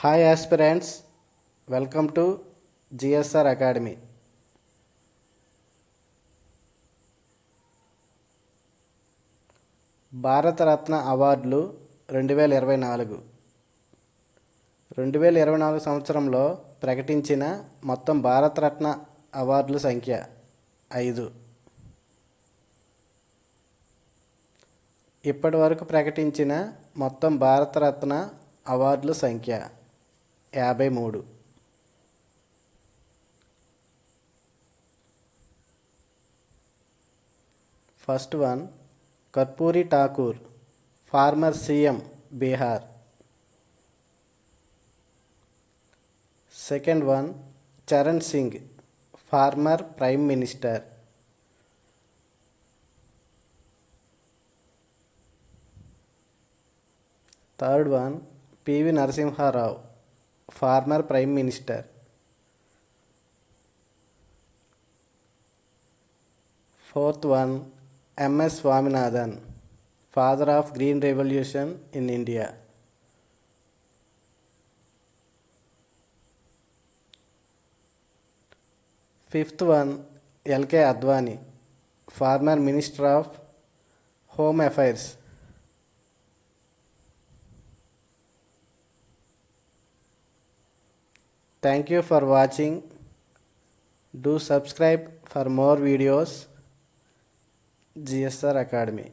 Hi aspirants welcome to GSR academy Bharat Ratna అవార్డులు రెండు వేల ఇరవై నాలుగు రెండు వేల ఇరవై నాలుగు సంవత్సరంలో ప్రకటించిన మొత్తం భారతరత్న అవార్డుల సంఖ్య ఐదు ఇప్పటి వరకు ప్రకటించిన మొత్తం భారతరత్న అవార్డుల సంఖ్య యాభై మూడు first one Karpoori Thakur former CM Bihar second one Charan Singh former prime minister third one PV Narasimha Rao former Prime Minister. Fourth one, M.S. Swaminathan, father of Green Revolution in India. Fifth one, L.K. Advani, former Minister of Home Affairs. Thank you for watching. Do subscribe for more videos. GSR Academy.